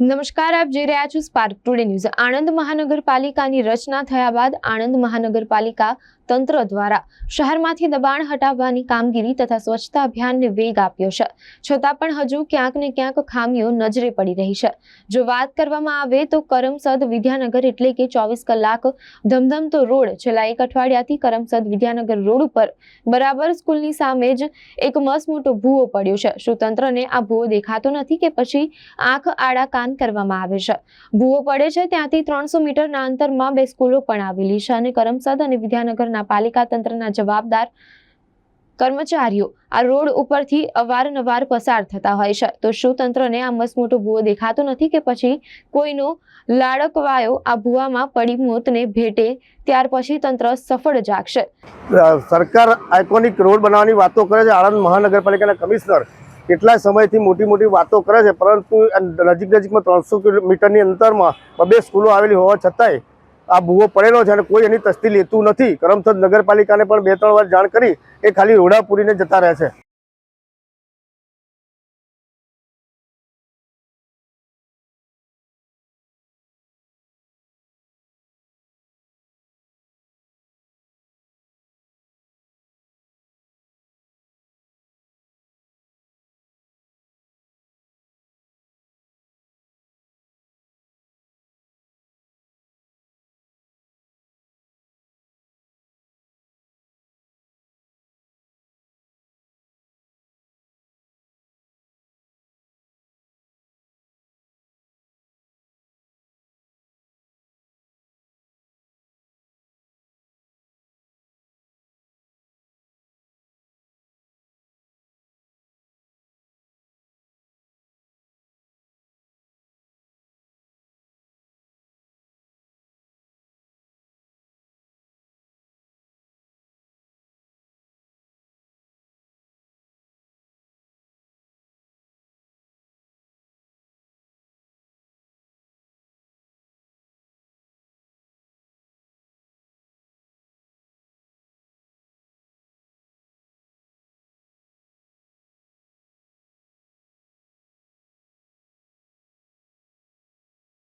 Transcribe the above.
નમસ્કાર, આપ જોઈ રહ્યા છો સ્પાર્ક ટુડે ન્યૂઝ આણંદ મહાનગરપાલિકાની રચના થયા બાદ આણંદ મહાનગરપાલિકા તંત્ર દ્વારા શહેરમાંથી દબાણ હટાવવાની કામગીરી તથા સ્વચ્છતા અભિયાનને વેગ આપ્યો છે. છતાં પણ હજુ ક્યાંક ને ક્યાંક ખામીઓ નજરે પડી રહી છે. જો વાત કરવામાં આવે તો કરમસદ વિદ્યાનગર એટલે કે ચોવીસ કલાક ધમધમતો રોડ, છેલ્લા એક અઠવાડિયાથી કરમસદ વિદ્યાનગર રોડ ઉપર બરાબર સ્કૂલની સામે જ એક મસ્ત મોટો ભૂવો પડ્યો છે. શું તંત્રને આ ભૂવો દેખાતો નથી કે પછી આંખ આડા કાન કરવામાં આવે છે. ભૂવો પડે છે ત્યાંથી ત્રણસો મીટરના અંતરમાં બે સ્કૂલો પણ આવેલી છે અને કરમસદ અને વિદ્યાનગરના પાલિકા તંત્રના જવાબદાર કર્મચારીઓ આ રોડ ઉપરથી અવારનવાર પસાર થતા હોય છે. તો શું તંત્રને આ મસ્ત મોટો ભૂવો દેખાતો નથી કે પછી કોઈનો લાડકવાયો આ ભૂવામાં પડી મોતને ભેટે ત્યાર પછી તંત્ર સફળ જાગશે? સરકાર આઇકોનિક રોડ બનાવવાની વાતો કરે છે. આણંદ મહાનગરપાલિકાના કમિશનર કેટલાય સમયથી મોટી મોટી વાતો કરે છે, પરંતુ નજીક નજીકમાં ત્રણસો કિલોમીટરની અંતરમાં બબે સ્કૂલો આવેલી હોવા છતાંય આ ભૂવો પડેલો છે અને કોઈ એની તસ્તી લેતું નથી. કરમસદ નગરપાલિકાને પણ બે ત્રણ વાર જાણ કરી, એ ખાલી રોડા પૂરીને જતા રહે છે.